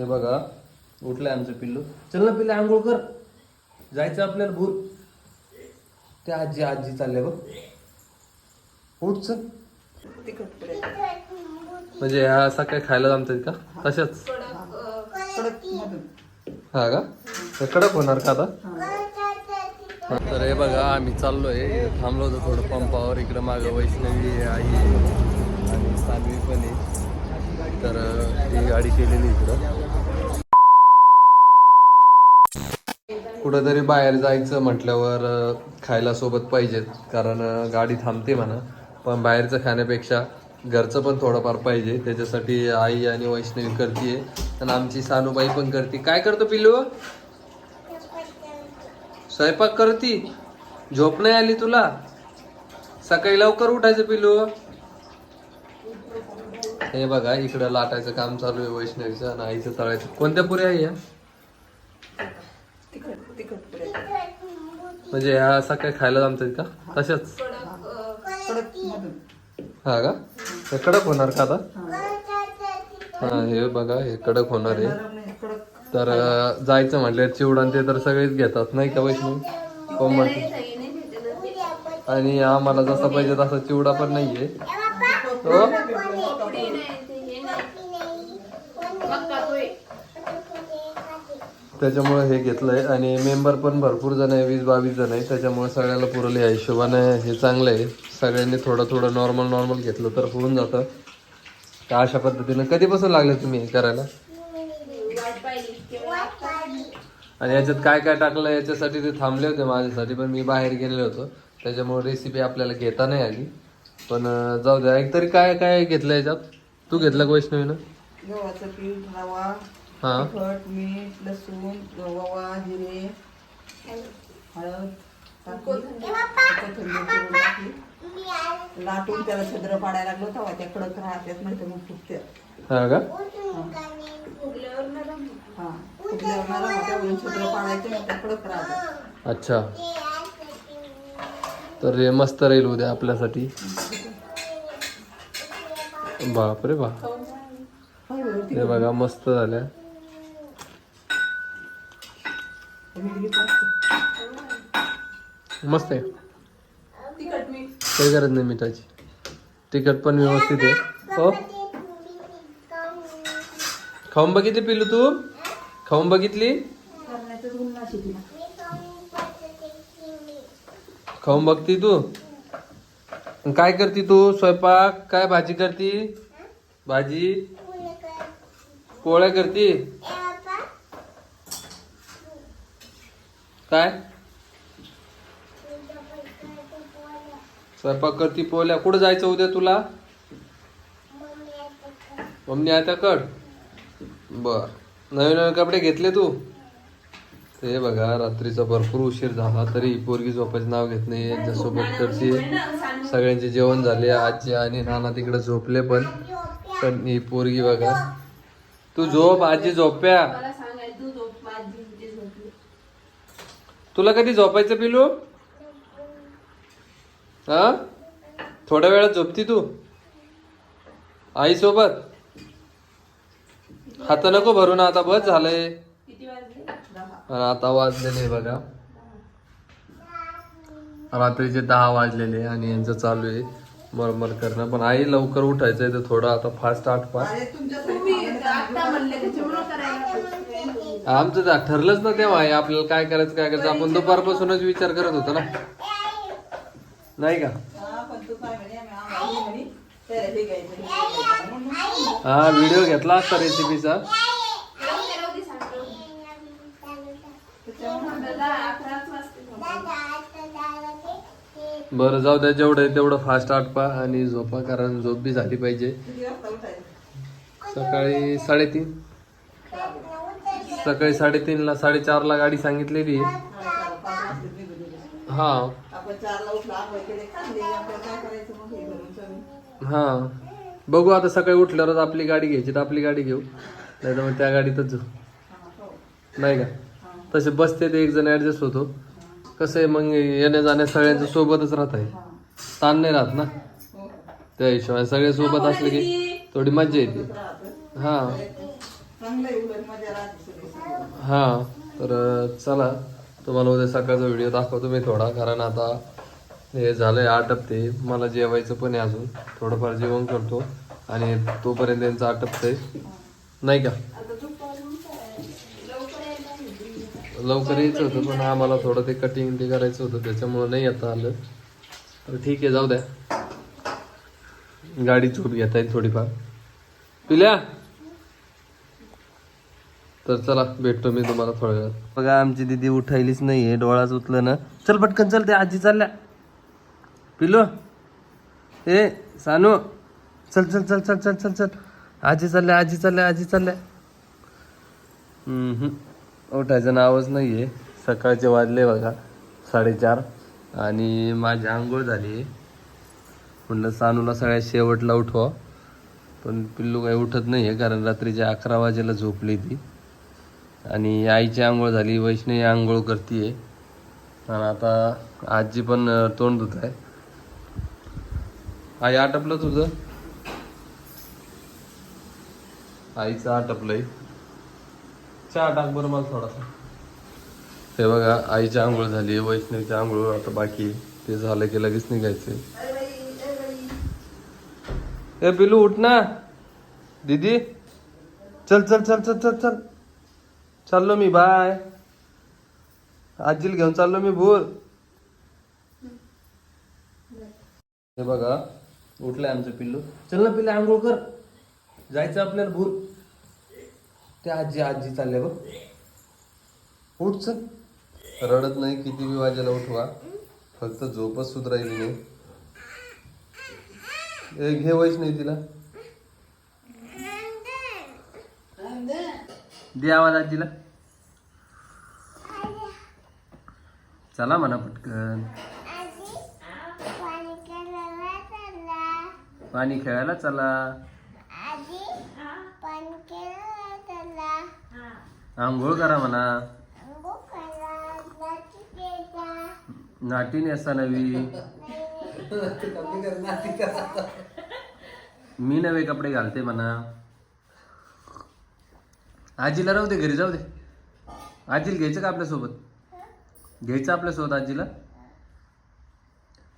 हे बघा उठलंय आमचं पिल्लू. चल ना पिल्ला आंघोळ कर. जायचं आपल्याला भूर. त्या आजी आजी चालले बघ. उठ चल. म्हणजे ह्या काय खायला जमतात का? तशाच? हा का? तर कडक होणार का आता? तर हे बघा आम्ही चाललोय. थांबलो होतो थोडं पंपावर. इकडं मागं वैष्णवी आई आणि सानवी पण आहे. तर ही गाडी केलेली इकडं. कुठंतरी बाहेर जायचं म्हटल्यावर खायला सोबत पाहिजेत. कारण गाडी थांबते म्हणा. पण बाहेरचं खाण्यापेक्षा घरचं पण थोडंफार पाहिजे. त्याच्यासाठी आई आणि वैष्णवी करते आणि आमची सानूबाई पण करते. काय करतो पिल्लू? स्वयंपाक करती. झोप नाही आली तुला? सकाळी लवकर उठायचं पिल्लू. हे बघा इकडं लाटायचं काम चालू आहे वैष्णवीचं आणि आईचं तळायचं. कोणत्या पुऱ्या आहे या? म्हणजे ह्या सकाळी खायला जमतात का? तशाच? हा का? हे कडक होणार का आता? हा हे बघा हे कडक होणार आहे. तर जायचं म्हटलं चिवडा ते तर सगळेच घेतात नाही का वैष्णवी? हो म्हटलं आणि आम्हाला जसा पाहिजे तसा चिवडा पण नाहीये हो त्याच्यामुळे हे घेतलं आहे आणि मेंबर पण भरपूर जण आहे वीस बावीस जण आहे. त्याच्यामुळे सगळ्याला पुरले आहे. हिशोबाने हे चांगलं आहे. सगळ्यांनी थोडं थोडं नॉर्मल नॉर्मल घेतलं तर होऊन जातं. तर अशा पद्धतीनं कधीपासून लागले तुम्ही हे करायला? आणि याच्यात काय काय टाकलं याच्यासाठी ते थांबले होते माझ्यासाठी पण मी बाहेर गेलेलो होतो. त्याच्यामुळे रेसिपी आपल्याला घेता नाही आली. पण जाऊ द्या. एक तरी काय काय घेतलं याच्यात? तू घेतलं वैष्णवीनं? गव्हाचं पीठ रवा हा. तिखट मीठ लसूण ओवा जिरे हळद टाकली. कोथिंबीर चिरून टाकली. लाटून त्याला छिद्र पाडायला लागलो तेव्हा त्या कडक राहतात नाही तर मग फुटते हा का? हा. फुटल्यावर ना राहत्या वरून छिद्र पाडायचे मग त्या कडक राहतात अच्छा. तर हे मस्त राहील उद्या आपल्यासाठी. बापरे बा. हे बघा मस्त झाल्या. मस्त आहे. काही गरज नाही मिठाची. तिखट पण व्यवस्थित आहे. हो. खाऊन बघितली पिलू तू? खाऊन बघितली. खाऊन बघती तू? काय करती तू? स्वयंपाक? काय भाजी करती? भाजी? पोळ्या करती? काय? स्वयंपाक करती पोहल्या. कुठं जायचं उद्या तुला? मम्मी आता कड बर. नवीन नवीन कपडे घेतले तू? ते बघा रात्रीचा भरपूर उशीर झाला तरी पोरगी झोपायचं नाव घेत नाही. यांच्यासोबत करते सगळ्यांचे जेवण झाले. आजी आणि नाना तिकडे झोपले पण. पण ही पोरगी बघा. तू झोप आजी झोप्या. तुला कधी झोपायचं पिलू? हा? थोड्या वेळात झोपती तू? आई सोबत? हात नको भरू ना आता बस झालंय. आता वाजलेले बघा. रात्रीचे दहा वाजलेले आणि यांचं चालू आहे. मरमर करणं. पण आई लवकर उठायचंय तर थोडं आता फास्ट तुमच्यासाठी आमचं तर ठरलंच ना तेव्हा हे आपल्याला काय करायचं काय करायचं. आपण दुपारपासूनच विचार करत होतो ना. नाही का? हा, हे हे हा व्हिडिओ घेतला असता रेसिपीचा बरं जाऊ द्या जेवढं आहे तेवढं फास्ट आटपा आणि झोपा कारण झोप बी झाली पाहिजे. सकाळी साडेतीन. सकाळी साडेतीनला साडेचारला गाडी सांगितलेली आहे. हा. हा. बघू आता सकाळी उठल्यावरच आपली गाडी घ्यायची तर आपली गाडी घेऊ. नाही तर मग त्या गाडीतच जाऊ. नाही का? तसे बसते ते एक जण ऍडजस्ट होतो. कसं आहे मग येण्या जाण्या सगळ्यांचं सोबतच राहत आहे. हा. ताण नाही राहत ना? हो. त्या हिशोबाने सगळे सोबत असले की थोडी मज्जा येते. हा. मजा मजा. हा. तर चला. तुम्हाला उद्या सकाळचा व्हिडिओ दाखवतो मी थोडा कारण आता हे झालंय आटपते मला जेवायचं पण आहे अजून. थोडंफार जेवण करतो. आणि तोपर्यंत त्यांचं आटपतंय नाही का? लवकर यायचं होतं पण आम्हाला थोडं ते कटिंग ते करायचं होतं त्याच्यामुळं नाही येता आलं. तर ठीक आहे जाऊ द्या. गाडी झोप घेता येईल थोडीफार. पिल्या? तर चला भेटतो मी तुम्हाला थोड्या वेळात. बघा आमची दिदी उठायलीच नाही आहे डोळाच उचलं ना. चल पटकन चल ते आजी चालल्या. पिलो. ए सानू. चल चल चल चल चल चल चल. आजी चालल्या आजी चालल्या आजी चालल्या. हम्म, उठायचं नावच आहे सकाळचे वाजले बघा साडेचार. आणि माझी आंघोळ झाली. म्हणलं सानूला सगळ्या शेवटला उठवा. पण पिल्लू काही उठत नाही आहे कारण रात्रीच्या अकरा वाजेला झोपली ती. आणि आईची आंघोळ झाली वैष्णवी आंघोळ करतीये. आणि आता आजी पण तोंड धुत आहे आई आटपलं तुझं? आईचं आटपलंय. चहा टाक बरं मला थोडासा. हे बघा आईची आंघोळ झाली वैष्णवीची आंघोळ आता बाकी ते झालं की लगेच निघायचं. ए बाई, पिलू उठ ना. दीदी. चल चल चल चल चल चल. चाललो मी बाय. आजीला घेऊन चाललो मी भूल. हे बघा उठलंय आमचं पिल्लू. चल ना पिल्ले आंघोळ कर. जायचं आपल्याला भूल. ते आजी आजी चालले बघ. उठ चल रडत नाही किती बी वाजेला उठवा. फक्त झोपच सुधरायली नाही. ए, घे वयच नाही तिला. दे आवाज आजीला. चला म्हणा पटकन. पाणी खेळायला चला. आंघोळ करा म्हणा. नाटीने असा नवी. मी नवे कपडे घालते म्हणा. आजीला राहू दे घरी जाऊ दे. आजीला घ्यायचं का आपल्यासोबत? घ्यायचं आपल्यासोबत आजीला?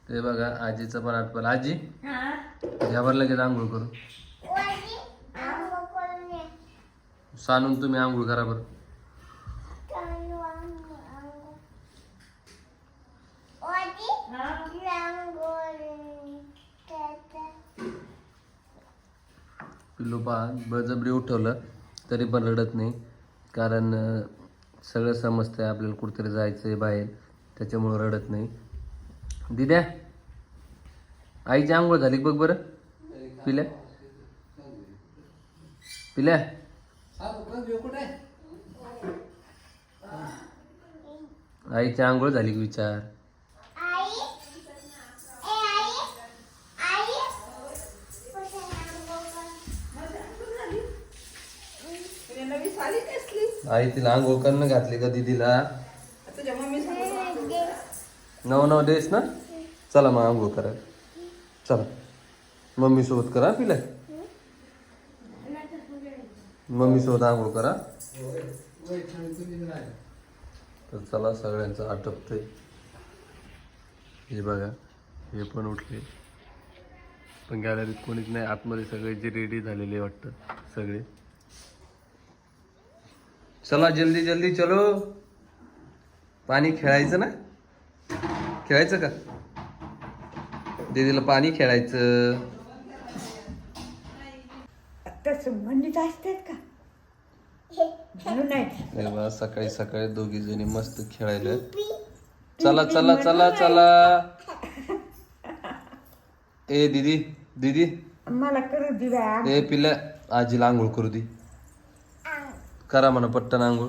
ते बघा आजीचं पण आठवलं आजी घ्यावर लगेच आंघोळ करू. सांगून तुम्ही आंघोळ करा बरं. पिल्लू पहा बळजबरी उठवलं तरी पण रडत नाही. कारण सगळं समजतंय आपल्याला कुठेतरी जायचं आहे बाहेर. त्याच्यामुळं रडत नाही. दिद्या आईची आंघोळ झाली बघ बरं? पिल्या? पिल्या? आईची आंघोळ झाली का विचार. आई? तिला आंघोळ करणं घातली का दिदीला? तुझ्या मम्मी सांगत नऊ नऊ डेस ना? चला मग आंघोळ करा. चला. मम्मी सोबत करा पिला मम्मी सोबत आंघोळ करा. तर चला सगळ्यांचं आटपतंय. हे बघा हे पण उठले. पण गॅलरीत कोणीच नाही आतमध्ये सगळे जे रेडी झालेले वाटतं सगळे. चला जल्दी जल्दी चलो. पाणी खेळायचं ना? खेळायचं का? दीदीला पाणी खेळायचं. म्हणलीच असतात का? म्हणून नाही. तेव्हा सकाळी सकाळी दोघी जणी मस्त खेळायला. चला चला चला चला. ए दीदी दीदी. मला करू दिव्या ए पिल्या आजीला आंघोळ करू दे. करा म्हणा पट्टन आंघोळ.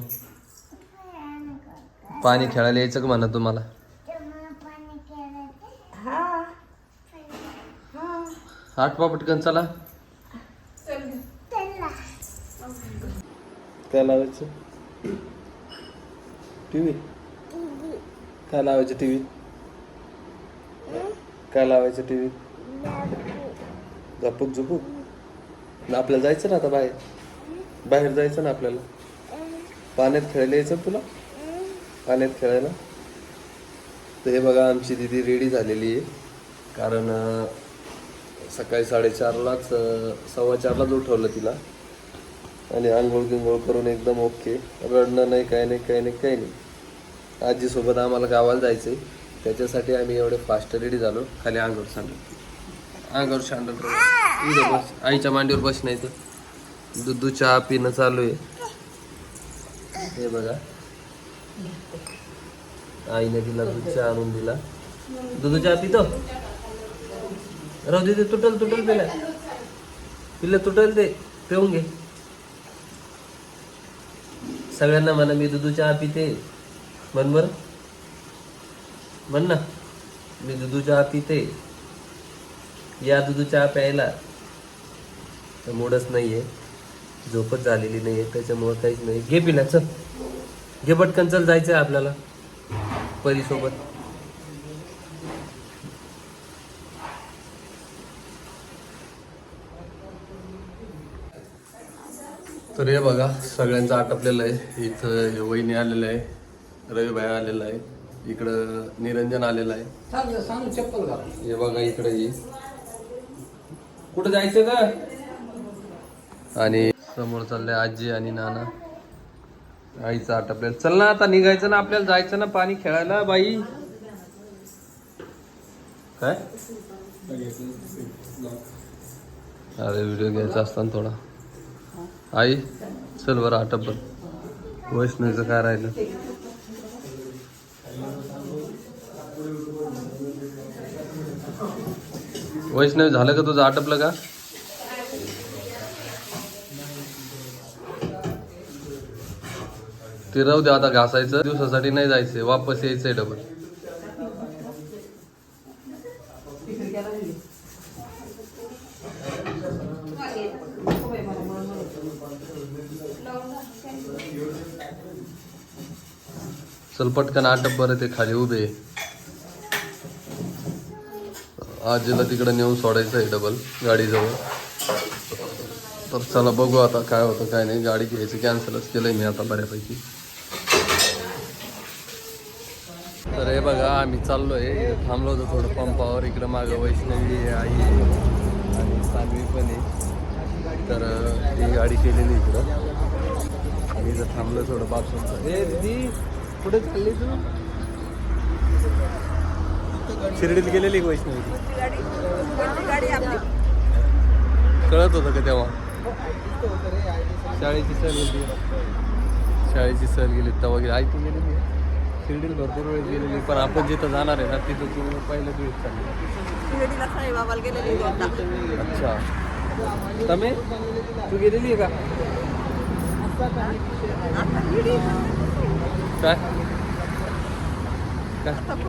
पाणी खेळायला यायचं का म्हणा तुम्हाला? हा. हा. आठवा पटकन चला. काय लावायचं टीव्ही? काय लावायचं टीव्ही? काय लावायचं टीव्ही? झपूक झुपूक आपल्याला जायचं ना आता बाहेर? बाहेर जायचं ना आपल्याला? पाण्यात खेळायला यायचं तुला? पाण्यात खेळायला? तर हे बघा आमची दिदी रेडी झालेली आहे. कारण सकाळी साडेचारलाच सव्वा चारलाच उठवलं तिला. आणि आंघोळ गिंघोळ करून एकदम ओके. रडणं नाही काही नाही काही नाही काही नाही. आजीसोबत आम्हाला गावाला जायचं आहे त्याच्यासाठी आम्ही एवढे फास्ट रेडी झालो. खाली आंघोळ सांडत अंगावर सांडत बस. आईच्या मांडीवर बस नाही तर दुधू चहा पिणं चालू आहे. हे बघा. आईने तिला दूध चहा आणून दिला. दुधू चहा पितो? राहू दे ते तुटल तुटल पिल्या पिल्लं तुटल ते. पिऊन घे. सगळ्यांना म्हणा मी दुधू चहा पिते. म्हण बर. म्हण ना मी दुधू चहा पिते. या दुधू चहा प्यायला. तर मूडच आहे झोपच झालेली नाहीये त्याच्यामुळं काहीच नाही. घे पिला चल घे पटकन चल जायचं आहे आपल्याला. परीसोबत. तर हे बघा सगळ्यांचं आटपलेलं आहे. इथं हे वहिनी आलेलं आहे रविभाई आलेला आहे इकडं निरंजन आलेलं आहे. सांग सांग चप्पल घाल. हे बघा इकडे ही. कुठं जायचं का आणि समोर चाललंय आजी आणि नाना. आईचं आटपलेलं. चल ना आता निघायचं ना आपल्याला जायचं ना पाणी खेळायला बाई. काय? अरे व्हिडिओ घ्यायचा असताना थोडा. आई चल बरं आटप वैष्णवीचं काय राहिलं? वैष्णवी झालं का तुझं? आटपलं का? ते राहू दे आता घासायचं. दिवसासाठी नाही जायचंय वापस यायचंय डबल तिकडे गेला नाही. चल पटकन आटप बरं ते खाली उभे. आजीला तिकडं नेऊन सोडायचं आहे डबल गाडीजवळ. तर चला बघू आता काय होतं काय नाही. गाडी घ्यायची कॅन्सलच केलंय मी आता बऱ्यापैकी. तर हे बघा आम्ही चाललोय. आहे थांबलो होतो थोडं पंपावर. इकडं मागं वैष्णवी आई आणि सानवी पण आहे. तर ही गाडी केलेली इकडं. आणि इथं थांबलो थोडं बाथरूमचं. कुठे चालली तू? शिर्डीत गेलेली वैष्णवी? कळत होतं का तेव्हा? शाळेची सहल गेली. शाळेची सहल गेली तेव्हा गेली. आई तू गेलेली आहे? शिर्डीला भरपूर वेळ गेलेली पण आपण जिथं जाणार आहे ना तिथं तू पहिलं दिवस चालली. अच्छा. तमे तू गेलेली आहे का? काय काय